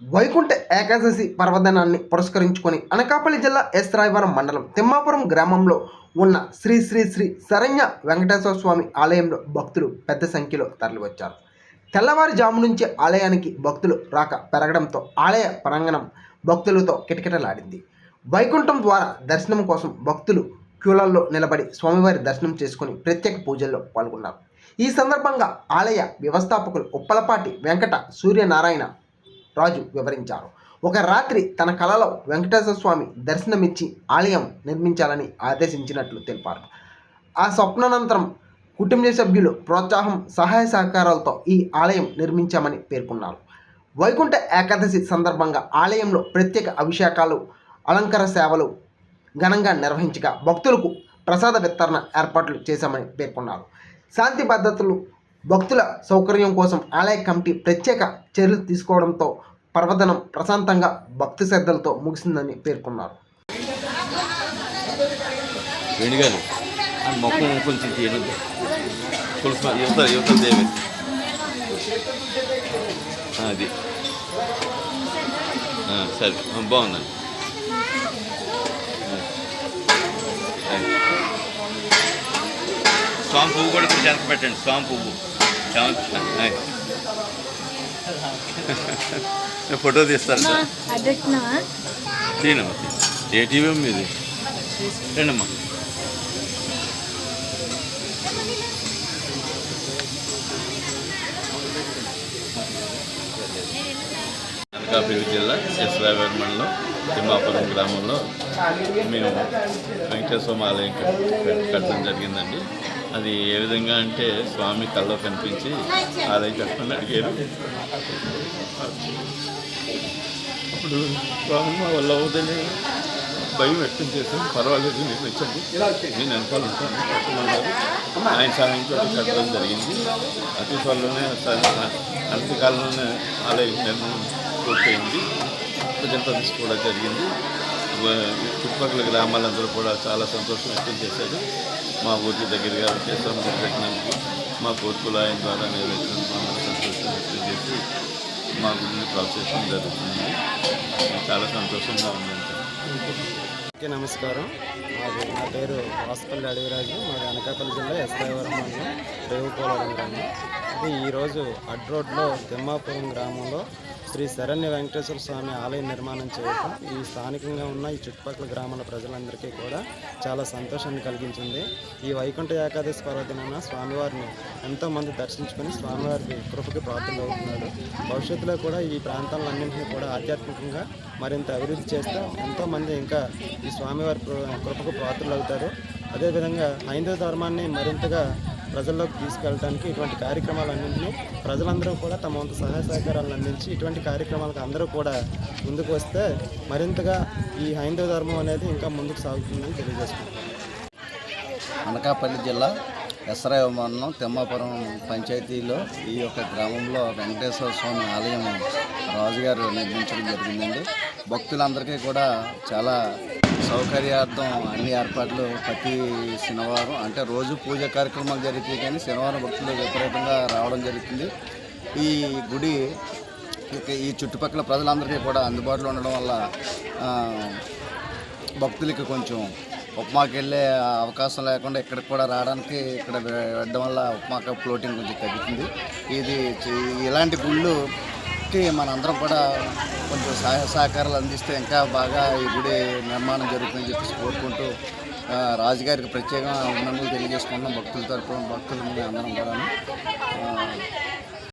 వైకుంఠ ఏకాదశి పర్వదినాన్ని పురస్కరించుకొని అనకాపల్లి జిల్లా ఎస్ రాయవరం మండలం తిమ్మాపురం గ్రామంలో ఉన్న శ్రీ శ్రీ శ్రీ శరణ్య వెంకటేశ్వర స్వామి ఆలయంలో భక్తులు పెద్ద సంఖ్యలో తరలివచ్చారు. తెల్లవారుజాము నుంచి ఆలయానికి భక్తులు రాక పెరగడంతో ఆలయ ప్రాంగణం భక్తులతో కిటకిటలాడింది. వైకుంఠం ద్వారా దర్శనం కోసం భక్తులు క్యూలల్లో నిలబడి స్వామివారి దర్శనం చేసుకుని ప్రత్యేక పూజల్లో పాల్గొన్నారు. ఈ సందర్భంగా ఆలయ వ్యవస్థాపకులు ఉప్పలపాటి వెంకట సూర్యనారాయణ రాజు వివరించారు. ఒక రాత్రి తన కలలో వెంకటేశ్వర స్వామి దర్శనమిచ్చి ఆలయం నిర్మించాలని ఆదేశించినట్లు తెలిపారు. ఆ స్వప్నానంతరం కుటుంబ సభ్యులు ప్రోత్సాహం సహాయ సహకారాలతో ఈ ఆలయం నిర్మించామని పేర్కొన్నారు. వైకుంఠ ఏకాదశి సందర్భంగా ఆలయంలో ప్రత్యేక అభిషేకాలు అలంకార సేవలు ఘనంగా నిర్వహించగా భక్తులకు ప్రసాద వితరణ ఏర్పాట్లు చేశామని పేర్కొన్నారు. శాంతి భద్రతలు భక్తుల సౌకర్యం కోసం ఆలయ కమిటీ ప్రత్యేక చర్యలు తీసుకోవడంతో పర్వదనం ప్రశాంతంగా భక్తి శ్రద్ధలతో ముగిసిందని పేర్కొన్నారు. దేవి. అది. సరే. బాగుందండి స్వామి పువ్వు కూడా కొంచెం వెనక పెట్టండి. స్వామి పువ్వు. ఆ. ఫోటో అడ్రస్నా తీనమ్మా ఏ టీవీ మీది రండమ్మా. అనకాపల్లి జిల్లా ఎస్ రాయవరం మండలం తిమ్మాపురం గ్రామంలో మేము వెంకటేశ్వర ఆలయం కట్- కట్టడం జరిగిందండి. అది ఏ విధంగా అంటే స్వామి కల్లో కనిపించి ఆలయం కట్టమని అడిగారు. అప్పుడు స్వామి మా వల్ల అవుతుంది భయం వ్యక్తం చేశాను. పర్వాలేదు నేను వచ్చండి. నేను వెనకాల ఉంటాను. ఆయన సహాయంతో కట్టడం జరిగింది. అతి త్వరలోనే అతి కాలంలోనే ఆలయ నిర్మాణం పూర్తయింది. ప్రతిష్ఠ కూడా జరిగింది. చుట్టుపక్కల గ్రామాలందరూ కూడా చాలా సంతోషం వ్యక్తం చేశారు. మా ఊరికి దగ్గరగా చేస్తాం. పెట్టినందుకు మా కోర్టుల ఆయన ద్వారా నెరవేర్చినందుకు అందరూ సంతోషం వ్యక్తం చేసి మా గురించి ప్రోత్సహించడం జరుగుతుంది. చాలా సంతోషంగా ఉందండి అందరికీ నమస్కారం. మాది నా పేరు వాసుపల్లి అడవిరాజు. మాది అనకాపల్లి జిల్లా ఎస్ఐవరం మండలం రేవుపోలవరం గ్రామం. ఇది ఈరోజు అడ్ రోడ్లో తిమ్మాపురం గ్రామంలో శ్రీ శరణ్య వెంకటేశ్వర స్వామి ఆలయ నిర్మాణం చేయటం ఈ స్థానికంగా ఉన్న ఈ చుట్టుపక్కల గ్రామాల ప్రజలందరికీ కూడా చాలా సంతోషాన్ని కలిగించింది. ఈ వైకుంఠ ఏకాదశి పర్వదినాన స్వామివారిని ఎంతోమంది దర్శించుకొని స్వామివారికి కృపకి ప్రార్థనలు అవుతున్నారు. భవిష్యత్తులో కూడా ఈ ప్రాంతాలన్నింటినీ కూడా ఆధ్యాత్మికంగా మరింత అభివృద్ధి చేస్తే ఎంతోమంది ఇంకా ఈ స్వామివారి కృపకు పాత్రలు అవుతారు. అదేవిధంగా హైందవ ధర్మాన్ని మరింతగా ప్రజల్లోకి తీసుకెళ్ళడానికి ఇటువంటి కార్యక్రమాలన్నింటినీ ప్రజలందరూ కూడా తమ వంతు సహాయ సహకారాలను అందించి ఇటువంటి కార్యక్రమాలకు అందరూ కూడా ముందుకు వస్తే మరింతగా ఈ హైందవ ధర్మం అనేది ఇంకా ముందుకు సాగుతుందని తెలియజేసుకుంటున్నాను అనకాపల్లి జిల్లా ఎస్రాయ మండలం తిమ్మాపురం పంచాయతీలో ఈ యొక్క గ్రామంలో వెంకటేశ్వర స్వామి ఆలయం రాజుగారు నిర్మించడం జరిగిందండి. భక్తులందరికీ కూడా చాలా సౌకర్యార్థం అన్ని ఏర్పాట్లు ప్రతి శనివారం అంటే రోజు పూజ కార్యక్రమాలు జరుగుతాయి కానీ శనివారం భక్తులు విపరీతంగా రావడం జరుగుతుంది. ఈ గుడి ఈ చుట్టుపక్కల ప్రజలందరికీ కూడా అందుబాటులో ఉండడం వల్ల భక్తులకి కొంచెం ఉప్మాకి వెళ్ళే అవకాశం లేకుండా ఇక్కడికి కూడా రావడానికి ఇక్కడ వెళ్ళడం వల్ల ఉప్మాక ఫ్లోటింగ్ కొంచెం తగ్గుతుంది. ఇది ఇలాంటి గుళ్ళు గుళ్ళుకి మనందరం కూడా కొంచెం సహాయ సహకారాలు అందిస్తే ఇంకా బాగా ఈ గుడి నిర్మాణం జరుగుతుందని చెప్పేసి కోరుకుంటూ రాజుగారికి ప్రత్యేకంగా అభినందనలు తెలియజేసుకుంటున్నాం. భక్తుల తరఫున భక్తులు అందరం కూడా